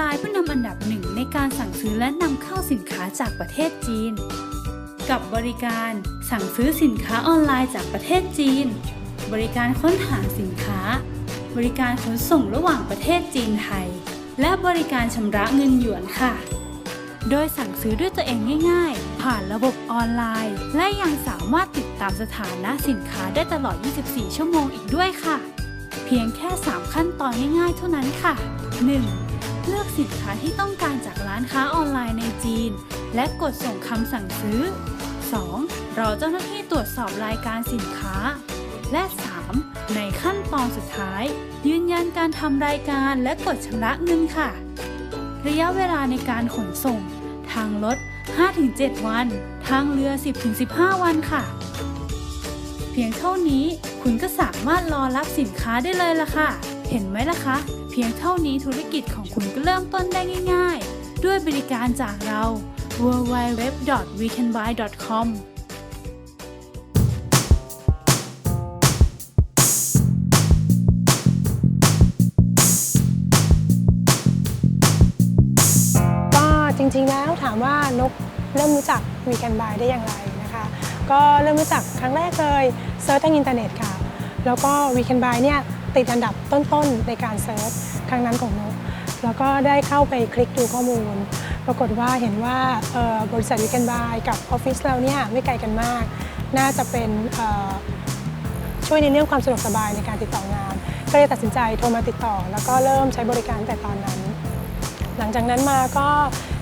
บายผู้นำอันดับหนึ่งในการสั่งซื้อและนำเข้าสินค้าจากประเทศจีน กับบริการสั่งซื้อสินค้าออนไลน์จากประเทศจีน บริการค้นหาสินค้า บริการขนส่งระหว่างประเทศจีนไทย และบริการชำระเงินหยวนค่ะ โดยสั่งซื้อด้วยตัวเองง่าย ๆ ผ่านระบบออนไลน์ และยังสามารถติดตามสถานะสินค้าได้ตลอด 24 ชั่วโมงอีกด้วยค่ะ เพียงแค่ 3 ขั้นตอนง่ายๆ เท่านั้นค่ะ 1. เลือกสินค้าที่ต้องการจากร้านค้าออนไลน์ในจีน และกดส่งคำสั่งซื้อ 2. รอเจ้าหน้าที่ตรวจสอบรายการสินค้า และ 3. ในขั้นตอนสุดท้าย ยืนยันการทำรายการและกดชำระเงินค่ะ ระยะเวลาในการขนส่ง ทางรถ 5-7 วัน ทางเรือ 10-15 วันค่ะ เพียงเท่านี้คุณก็สามารถรอรับสินค้าได้เลยล่ะค่ะ เห็นไหมล่ะคะ เพียงเท่านี้ธุรกิจของคุณก็เริ่มต้นได้ง่าย ๆ ด้วยบริการจากเรา www.wecanbuy.com ก็จริงๆแล้วถามว่านกเริ่มรู้จัก We Can Buy ได้อย่างไรนะคะ ก็เริ่มรู้จักครั้งแรกเลยเซิร์ชทางอินเทอร์เน็ตค่ะ แล้วก็ We Can Buy เนี่ย ติดอันดับต้นๆในการเซิร์ชครั้งนั้นของนกแล้วก็ได้เข้าไปคลิกดูข้อมูล ปรากฏว่าเห็นว่าบริษัท We Can Buy กับออฟฟิศเราเนี่ยไม่ไกลกันมาก น่าจะเป็นช่วยในเรื่องความสะดวกสบายในการติดต่องาน ก็เลยตัดสินใจโทรมาติดต่อ แล้วก็เริ่มใช้บริการแต่ตอนนั้น หลังจากนั้นมาก็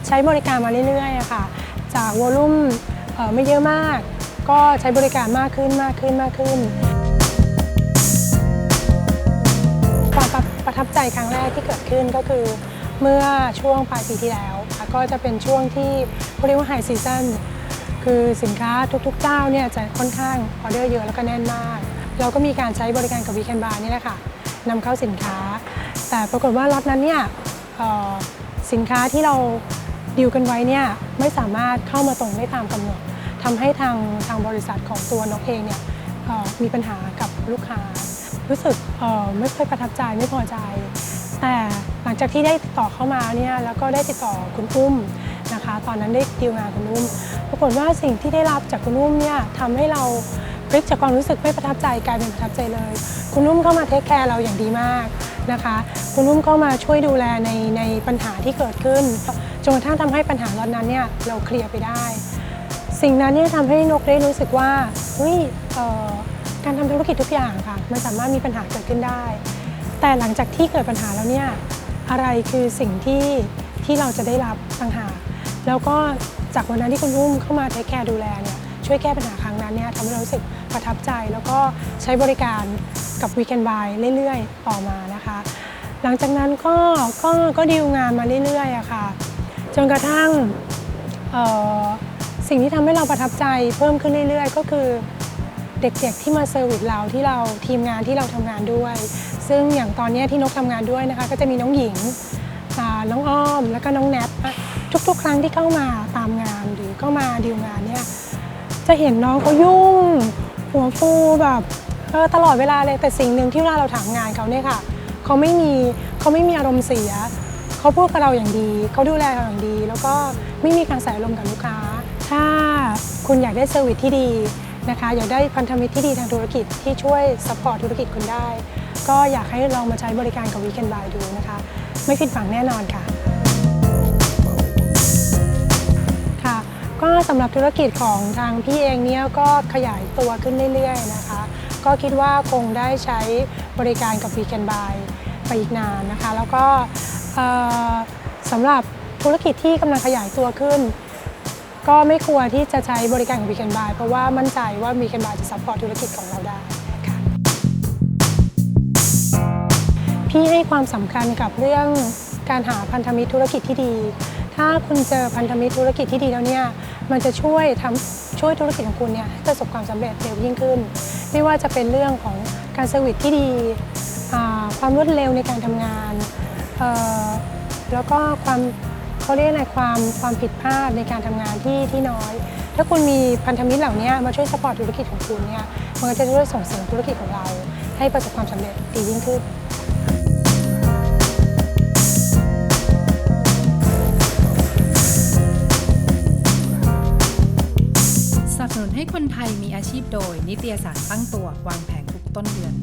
ใช้บริการมาเรื่อยๆค่ะ จากวอลลุ่มไม่เยอะมาก ก็ใช้บริการมากขึ้นมากขึ้นมากขึ้น ทับใจครั้งแรกที่เกิดขึ้นก็คือ เมื่อช่วงปลายปีที่แล้ว ก็จะเป็นช่วงที่เขาเรียกว่าไฮซีซันคือสินค้าทุกๆเจ้าเนี่ยจะค่อนข้างออเดอร์เยอะแล้วก็แน่นมาก เราก็มีการใช้บริการกับวีแคนบาร์นี่แหละค่ะนำเข้าสินค้า แต่ปรากฏว่าล็อตนั้นเนี่ยสินค้าที่เราดีลกันไว้เนี่ยไม่สามารถเข้ามาตรงได้ตามกำหนดทำให้ทางทางบริษัทของตัวนกเองเนี่ยมีปัญหากับลูกค้า รู้สึกไม่ค่อยประทับใจไม่พอใจ แต่หลังจากที่ได้ติดต่อเข้ามาเนี่ยแล้วก็ได้ติดต่อคุณอุ้มนะคะ ตอนนั้นได้ดีลงานคุณอุ้มปรากฏว่าสิ่งที่ได้รับจากคุณอุ้มเนี่ยทำให้เราพลิกจากความรู้สึกไม่ประทับใจกลายเป็นประทับใจเลย คุณอุ้มเข้ามาเทคแคร์เราอย่างดีมากนะคะ คุณอุ้มเข้ามาช่วยดูแลในในปัญหาที่เกิดขึ้นจนกระทั่งทำให้ปัญหาล็อตนั้นเนี่ยเราเคลียร์ไปได้ สิ่งนั้นเนี่ยทำให้นกได้รู้สึกว่าเฮ้ยเอ่อ การทำธุรกิจทุกอย่างค่ะ มันสามารถมีปัญหาเกิดขึ้นได้ แต่หลังจากที่เกิดปัญหาแล้วเนี่ยอะไรคือสิ่งที่ที่เราจะได้รับต่างหากแล้วก็จากวันนั้นที่คุณรุ่มเข้ามาเทคแคร์ดูแลเนี่ยช่วยแก้ปัญหาครั้งนั้นเนี่ยทำให้เรารู้สึกประทับใจ แล้วก็ใช้บริการกับ Weekend Buy เรื่อยๆ ต่อมานะคะ หลังจากนั้นก็ก็ก็ดีลงานมาเรื่อยๆอะค่ะจนกระทั่งสิ่งที่ทำให้เราประทับใจเพิ่มขึ้นเรื่อยๆ ก็คือ เด็กๆที่มาเซอร์วิสเราที่เราทีมงานที่เราทำงานด้วย ซึ่งอย่างตอนนี้ที่นกทำงานด้วยนะคะ ก็จะมีน้องหญิงน้องอ้อมแล้วก็น้องแนททุกๆ ครั้งที่เข้ามาตามงานหรือเข้ามาดีลงานเนี่ยจะเห็นน้องเขายุ่ง หัวฟูแบบตลอดเวลาเลยแต่สิ่งหนึ่งที่เวลาเราถามงานเขาเนี่ยค่ะเขาไม่มีเขาไม่มีอารมณ์เสียเขาพูดกับเราอย่างดีเขาดูแลเราอย่างดี แล้วก็ไม่มีการใส่อารมณ์กับลูกค้า ถ้าคุณอยากได้เซอร์วิสที่ดี นะคะอยากได้พันธมิตรที่ดีทางธุรกิจที่ช่วยซัพพอร์ตธุรกิจคุณได้ ก็อยากให้ลองมาใช้บริการกับ Weekend Buy ดูนะคะ ไม่ผิดหวังแน่นอนค่ะค่ะ ก็สำหรับธุรกิจของทางพี่เองเนี่ยก็ขยายตัวขึ้นเรื่อยๆนะคะ ก็คิดว่าคงได้ใช้บริการกับ Weekend Buy ไปอีกนานนะคะ แล้วก็สำหรับธุรกิจที่กำลังขยายตัวขึ้น ก็ไม่ควรที่จะใช้บริการของ Weekend Buy เพราะว่ามั่นใจว่า Weekend Buy จะซัพพอร์ตธุรกิจของเราได้ค่ะพี่ให้ความสำคัญกับเรื่องการหาพันธมิตรธุรกิจที่ดี ถ้าคุณเจอพันธมิตรธุรกิจที่ดีแล้วเนี่ย มันจะช่วยทำช่วยธุรกิจของคุณเนี่ยให้ประสบความสำเร็จเร็วยิ่งขึ้น ไม่ว่าจะเป็นเรื่องของการเซอร์วิสที่ดี ความรวดเร็วในการทำงาน แล้วก็ความ เขาเรียกในความความผิดพลาดในการทำงานที่ที่น้อย ถ้าคุณมีพันธมิตรเหล่านี้มาช่วยสปอร์ตธุรกิจของคุณเนี่ยมันก็จะช่วยส่งเสริมธุรกิจของเรา ให้ประสบความสำเร็จดียิ่งขึ้นสนับสนุนให้คนไทยมีอาชีพโดย นิตยสารตั้งตัววางแผงทุกต้นเดือน